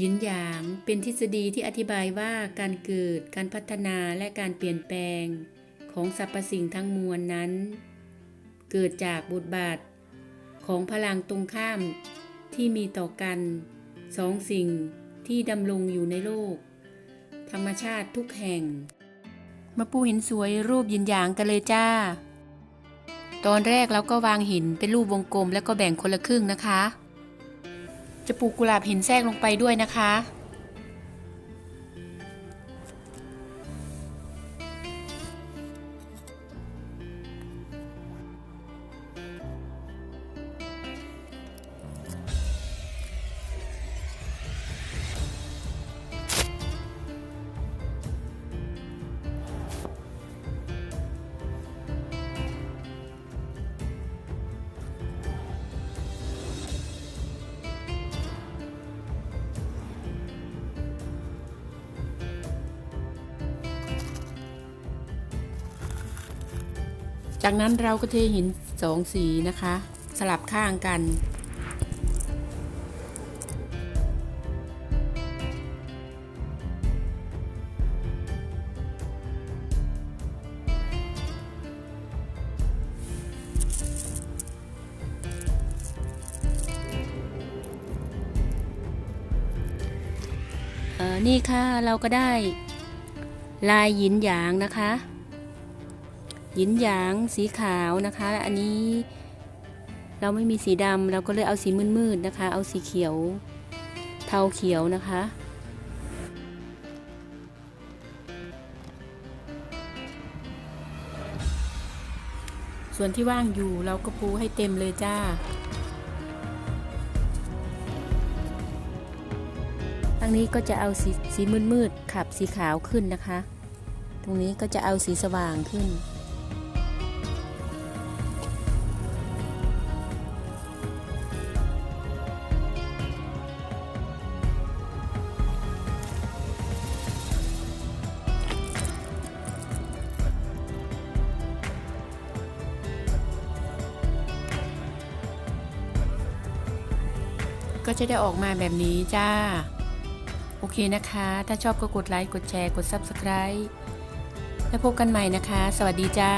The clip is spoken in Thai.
ยินหยางเป็นทฤษฎีที่อธิบายว่าการเกิด การพัฒนาและการเปลี่ยนแปลง ของสรรพสิ่งทั้งมวลนั้น เกิดจากบทบาท ของพลังตรงข้ามที่มีต่อกันสองสิ่งที่ดำรงอยู่ในโลก ธรรมชาติทุกแห่ง มาปูหินสวยรูปยินหยางกันเลยจ้า ตอนแรกเราก็วางหินเป็นรูปวงกลมแล้วก็แบ่งคนละครึ่งนะคะ จะปลูกกุหลาบหินแทรกลงไปด้วยนะคะ จากนั้นเราก็เทหินสองสีนะคะ สลับข้างกันเออนี่ค่ะเราก็ได้ลายหินหยางนะคะ ยินหยางสีขาวนะคะ อันนี้เราไม่มีสีดำเราก็เลยเอาสีมืดๆนะคะ เอาสีเขียว เทาเขียวนะคะ ส่วนที่ว่างอยู่เราก็ปูให้เต็มเลยจ้าทางนี้ก็จะเอาสีสีมืดๆขับสีขาวขึ้นนะคะ ตรงนี้ก็จะเอาสีสว่างขึ้น ก็จะได้ออกมาแบบนี้จ้า โอเคนะคะ ถ้าชอบก็กดไลค์ กดแชร์ กด Subscribe แล้วพบกันใหม่นะคะ สวัสดีจ้า